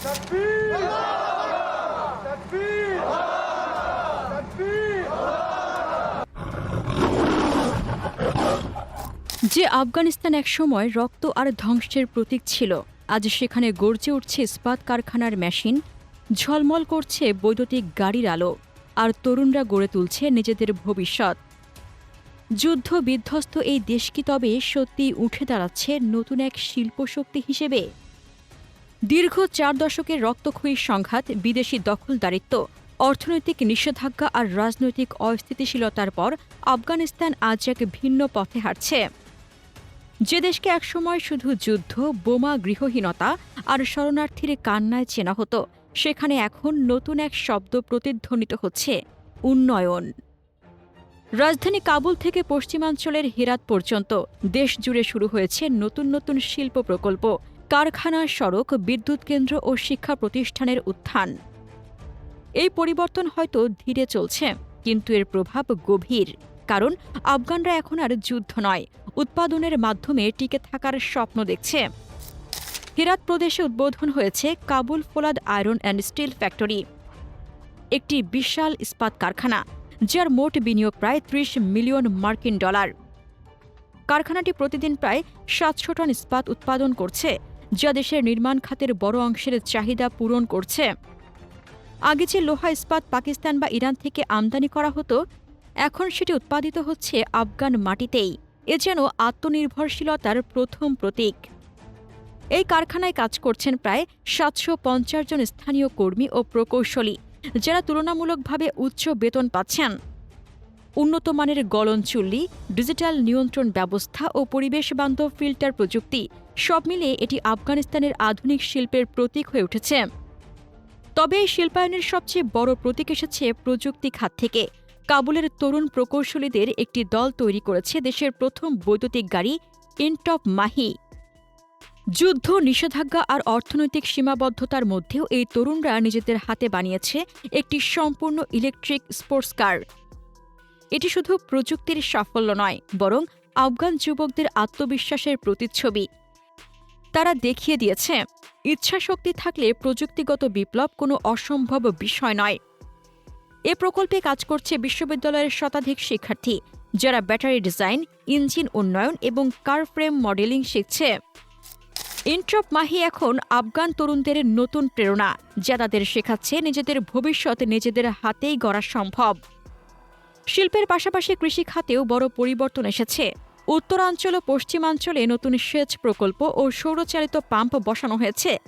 যে আফগানিস্তান একসময় রক্ত আর ধ্বংসের প্রতীক ছিল, আজ সেখানে গর্জে উঠছে ইস্পাত কারখানার মেশিন, ঝলমল করছে বৈদ্যুতিক গাড়ির আলো, আর তরুণরা গড়ে তুলছে নিজেদের ভবিষ্যৎ। যুদ্ধ বিধ্বস্ত এই দেশ কি তবে সত্যিই উঠে দাঁড়াচ্ছে নতুন এক শিল্পশক্তি হিসেবে? দীর্ঘ চার দশকের রক্তক্ষয়ী সংঘাত, বিদেশি দখলদারিত্ব, অর্থনৈতিক নিষেধাজ্ঞা আর রাজনৈতিক অস্থিতিশীলতার পর আফগানিস্তান আজ এক ভিন্ন পথে হাঁটছে। যে দেশকে একসময় শুধু যুদ্ধ, বোমা গৃহহীনতা আর শরণার্থীর কান্নায় চেনা হতো, সেখানে এখন নতুন এক শব্দ প্রতিধ্বনিত হচ্ছে, উন্নয়ন। রাজধানী কাবুল থেকে পশ্চিমাঞ্চলের হেরাত পর্যন্ত দেশ জুড়ে শুরু হয়েছে নতুন নতুন শিল্প প্রকল্প কারখানা সড়ক, বিদ্যুৎ কেন্দ্র ও শিক্ষা প্রতিষ্ঠানের উত্থান। এই পরিবর্তন হয়তো ধীরে চলছে, কিন্তু এর প্রভাব গভীর। কারণ আফগানরা এখন আর যুদ্ধ নয়, উৎপাদনের মাধ্যমে টিকে থাকার স্বপ্ন দেখছে। হেরাত প্রদেশে উদ্বোধন হয়েছে Kabul Folad iron and steel factory, একটি বিশাল ইস্পাত কারখানা, যার মোট বিনিয়োগ প্রায় ত্রিশ মিলিয়ন মার্কিন ডলার। কারখানাটি প্রতিদিন প্রায় সাতশো টন ইস্পাত উৎপাদন করছে যা দেশের নির্মাণ খাতের বড় অংশের চাহিদা পূরণ করছে। আগে যে লোহা ইস্পাত পাকিস্তান বা ইরান থেকে আমদানি করা হতো, এখন সেটি উৎপাদিত হচ্ছে আফগান মাটিতেই। এ যেন আত্মনির্ভরশীলতার প্রথম প্রতীক। এই কারখানায় কাজ করছেন প্রায় সাতশো পঞ্চাশ জন স্থানীয় কর্মী ও প্রকৌশলী, যারা তুলনামূলকভাবে উচ্চ বেতন পাচ্ছেন। উন্নত মানের গলন চুল্লি ডিজিটাল নিয়ন্ত্রণ ব্যবস্থা ও পরিবেশ বান্ধব ফিল্টার প্রযুক্তি সব মিলিয়ে এটি আফগানিস্তানের আধুনিক শিল্পের প্রতীক হয়ে উঠেছে। তবে এই শিল্পায়নের সবচেয়ে বড় প্রতীক এসেছে প্রযুক্তি খাত থেকে। কাবুলের তরুণ প্রকৌশলীদের একটি দল তৈরি করেছে দেশের প্রথম বৈদ্যুতিক গাড়ি ইনটপ মাহি। যুদ্ধ, নিষেধাজ্ঞা আর অর্থনৈতিক সীমাবদ্ধতার মধ্যেও এই তরুণরা নিজেদের হাতে বানিয়েছে একটি সম্পূর্ণ ইলেকট্রিক স্পোর্টস কার। এটি শুধু প্রযুক্তির সাফল্য নয়, বরং আফগান যুবকদের আত্মবিশ্বাসের প্রতিচ্ছবি। তারা দেখিয়ে দিয়েছে, ইচ্ছাশক্তি থাকলে প্রযুক্তিগত বিপ্লব কোনো অসম্ভব বিষয় নয়। এ প্রকল্পে কাজ করছে বিশ্ববিদ্যালয়ের শতাধিক শিক্ষার্থী, যারা ব্যাটারি ডিজাইন, ইঞ্জিন উন্নয়ন এবং কার ফ্রেম মডেলিং শিখছে। ইন্ট্রপ মাহি এখন আফগান তরুণদের নতুন প্রেরণা, যা তাদের শেখাচ্ছে নিজেদের ভবিষ্যৎ নিজেদের হাতেই গড়া সম্ভব। শিল্পের পাশাপাশি কৃষি খাতেও বড় পরিবর্তন এসেছে। উত্তরাঞ্চল ও পশ্চিমাঞ্চলে নতুন সেচ প্রকল্প ও সৌরচালিত পাম্প বসানো হয়েছে।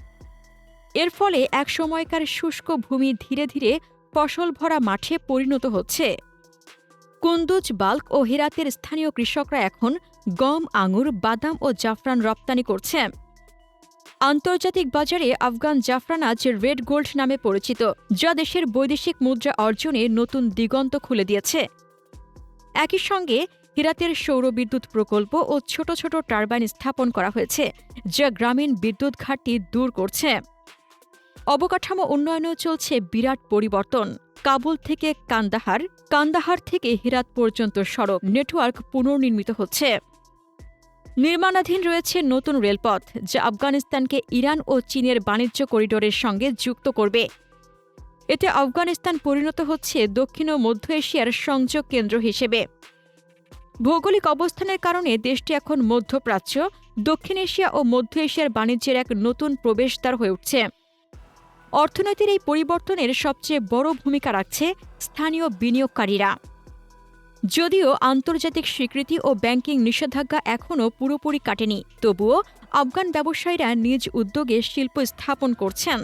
এর ফলে এক সময়কার শুষ্ক ভূমি ধীরে ধীরে ফসল ভরা মাঠে পরিণত হচ্ছে। কুন্দুজ, বাল্ক ও হেরাতের স্থানীয় কৃষকরা এখন গম, আঙুর, বাদাম ও জাফরান রপ্তানি করছে। আন্তর্জাতিক বাজারে আফগান জাফরান আজ রেড গোল্ড নামে পরিচিত, যা দেশের বৈদেশিক মুদ্রা অর্জনে নতুন দিগন্ত খুলে দিয়েছে। একই সঙ্গে হিরাতের সৌর বিদ্যুৎ প্রকল্প ও ছোট ছোট টারবাইন স্থাপন করা হয়েছে, যা গ্রামীণ বিদ্যুৎ ঘাটতি দূর করছে। অবকাঠামো উন্নয়নেও চলছে বিরাট পরিবর্তন। কাবুল থেকে কান্দাহার কান্দাহার থেকে হিরাত পর্যন্ত সড়ক নেটওয়ার্ক পুনর্নির্মিত হচ্ছে। নির্মাণাধীন রয়েছে নতুন রেলপথ, যা আফগানিস্তানকে ইরান ও চীনের বাণিজ্য করিডোরের সঙ্গে যুক্ত করবে। এতে আফগানিস্তান পরিণত হচ্ছে দক্ষিণ ও মধ্য এশিয়ার সংযোগ কেন্দ্র হিসেবে। ভৌগোলিক অবস্থানের কারণে দেশটি এখন মধ্যপ্রাচ্য, দক্ষিণ এশিয়া ও মধ্য এশিয়ার বাণিজ্যের এক নতুন প্রবেশদ্বার হয়ে উঠছে। অর্থনীতির এই পরিবর্তনের সবচেয়ে বড় ভূমিকা রাখছে স্থানীয় বিনিয়োগকারীরা। যদিও আন্তর্জাতিক স্বীকৃতি ও ব্যাংকিং নিষেধাজ্ঞা এখনও পুরোপুরি কাটেনি, তবুও আফগান ব্যবসায়ীরা নিজ উদ্যোগে শিল্প স্থাপন করছেন।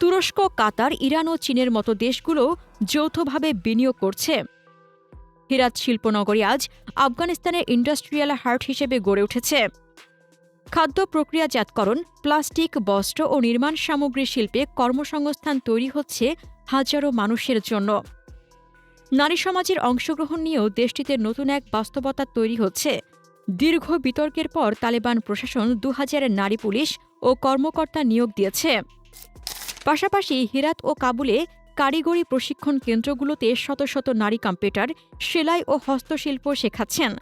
তুরস্ক, কাতার, ইরান ও চীনের মতো দেশগুলো যৌথভাবে বিনিয়োগ করছে। হিরাত শিল্পনগরী আজ আফগানিস্তানের ইন্ডাস্ট্রিয়াল হার্ট হিসেবে গড়ে উঠেছে। খাদ্য প্রক্রিয়াজাতকরণ, প্লাস্টিক, বস্ত্র ও নির্মাণ সামগ্রী শিল্পে কর্মসংস্থান তৈরি হচ্ছে হাজারো মানুষের জন্য। নারী সমাজের অংশগ্রহণ নিয়েও দেশটিতে নতুন এক বাস্তবতা তৈরি হচ্ছে। দীর্ঘ বিতর্কের পর তালেবান প্রশাসন দু হাজারের নারী পুলিশ ও কর্মকর্তা নিয়োগ দিয়েছে। পাশাপাশি হিরাত ও কাবুলে কারিগরি প্রশিক্ষণ কেন্দ্রগুলোতে শত শত নারী কম্পিউটার, সেলাই ও হস্তশিল্প শেখাচ্ছেন।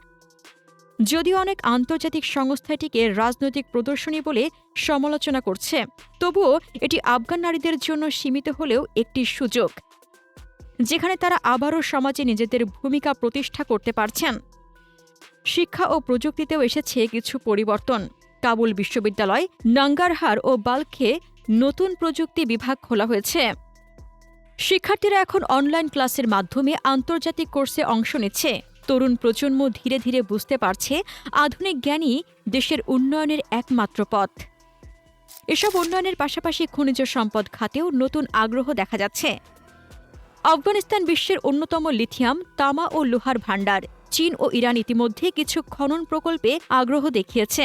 যদিও অনেক আন্তর্জাতিক সংস্থাটিকে রাজনৈতিক প্রদর্শনী বলে সমালোচনা করছে, তবুও এটি আফগান নারীদের জন্য সীমিত হলেও একটি সুযোগ, যেখানে তারা আবারও সমাজে নিজেদের ভূমিকা প্রতিষ্ঠা করতে পারছেন। শিক্ষা ও প্রযুক্তিতেও এসেছে কিছু পরিবর্তন। কাবুল বিশ্ববিদ্যালয় নাঙ্গারহার ও বাল্কে নতুন প্রযুক্তি বিভাগ খোলা হয়েছে। শিক্ষার্থীরা এখন অনলাইন ক্লাসের মাধ্যমে আন্তর্জাতিক কোর্সে অংশ নিচ্ছে। তরুণ প্রজন্ম ধীরে ধীরে বুঝতে পারছে আধুনিক জ্ঞানই দেশের উন্নয়নের একমাত্র পথ। এসব উন্নয়নের পাশাপাশি খনিজ সম্পদ খাতেও নতুন আগ্রহ দেখা যাচ্ছে। আফগানিস্তান বিশ্বের অন্যতম লিথিয়াম, তামা ও লোহার ভাণ্ডার। চীন ও ইরান ইতিমধ্যে কিছু খনন প্রকল্পে আগ্রহ দেখিয়েছে।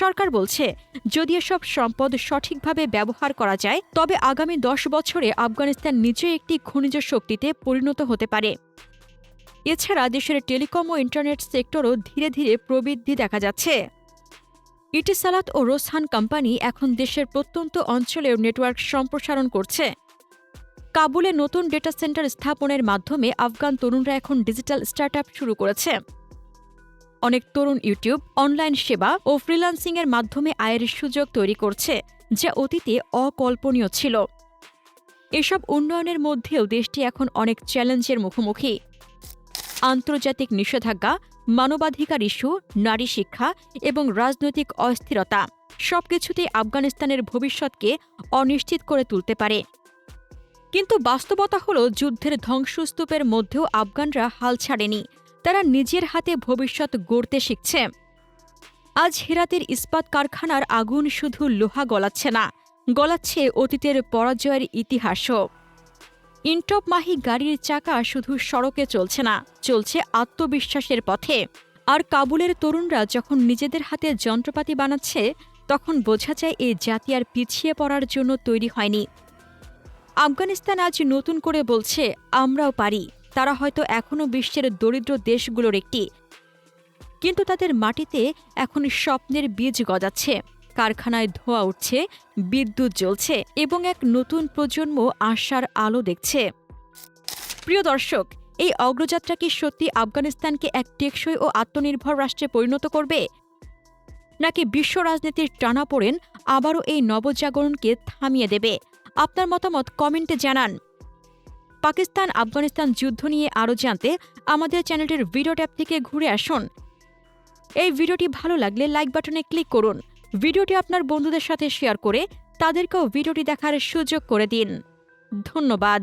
সরকার বলছে, যদি এসব সম্পদ সঠিকভাবে ব্যবহার করা যায়, তবে আগামী দশ বছরে আফগানিস্তান নিজে একটি খনিজ শক্তিতে পরিণত হতে পারে। এছাড়া দেশের টেলিকম ও ইন্টারনেট সেক্টরও ধীরে ধীরে প্রবৃদ্ধি দেখা যাচ্ছে। ইটিসালাত ও রোসহান কোম্পানি এখন দেশের প্রত্যন্ত অঞ্চলেও নেটওয়ার্ক সম্প্রসারণ করছে। কাবুলে নতুন ডেটা সেন্টার স্থাপনের মাধ্যমে আফগান তরুণরা এখন ডিজিটাল স্টার্টআপ শুরু করেছে। অনেক তরুণ ইউটিউব, অনলাইন সেবা ও ফ্রিল্যান্সিংয়ের মাধ্যমে আয়ের সুযোগ তৈরি করছে, যা অতীতে অকল্পনীয় ছিল। এসব উন্নয়নের মধ্যেও দেশটি এখন অনেক চ্যালেঞ্জের মুখোমুখি। আন্তর্জাতিক নিষেধাজ্ঞা, মানবাধিকার ইস্যু, নারী শিক্ষা এবং রাজনৈতিক অস্থিরতা সবকিছুতেই আফগানিস্তানের ভবিষ্যৎকে অনিশ্চিত করে তুলতে পারে। কিন্তু বাস্তবতা হল যুদ্ধের ধ্বংসস্তূপের মধ্যেও আফগানরা হাল ছাড়েনি। তারা নিজের হাতে ভবিষ্যৎ গড়তে শিখছে। আজ হেরাতের ইস্পাত কারখানার আগুন শুধু লোহা গলাচ্ছে না, গলাচ্ছে অতীতের পরাজয়ের ইতিহাসও। ইনটপ মাহি গাড়ির চাকা শুধু সড়কে চলছে না, চলছে আত্মবিশ্বাসের পথে। আর কাবুলের তরুণরা যখন নিজেদের হাতে যন্ত্রপাতি বানাচ্ছে, তখন বোঝা যায় এই জাতি আর পিছিয়ে পড়ার জন্য তৈরি হয়নি। আফগানিস্তান আজ নতুন করে বলছে, আমরাও পারি। তারা হয়তো এখনও বিশ্বের দরিদ্র দেশগুলোর একটি। কিন্তু তাদের মাটিতে এখন স্বপ্নের বীজ গজাচ্ছে। কারখানায় ধোয়া উঠছে, বিদ্যুৎ জ্বলছে এবং এক নতুন প্রজন্ম আশার আলো দেখছে। প্রিয় দর্শক, এই অগ্রযাত্রা কি সত্যি আফগানিস্তানকে এক টেকসই ও আত্মনির্ভর রাষ্ট্রে পরিণত করবে? নাকি বিশ্ব রাজনীতির টানাপোড়েন আবারও এই নবজাগরণকে থামিয়ে দেবে? আপনার মতামত কমেন্টে জানান। পাকিস্তান আফগানিস্তান যুদ্ধ নিয়ে আরও জানতে আমাদের চ্যানেলটির ভিডিও ট্যাপ থেকে ঘুরে আসুন। এই ভিডিওটি ভালো লাগলে লাইক বাটনে ক্লিক করুন। ভিডিওটি আপনার বন্ধুদের সাথে শেয়ার করে তাদেরকেও ভিডিওটি দেখার সুযোগ করে দিন। ধন্যবাদ।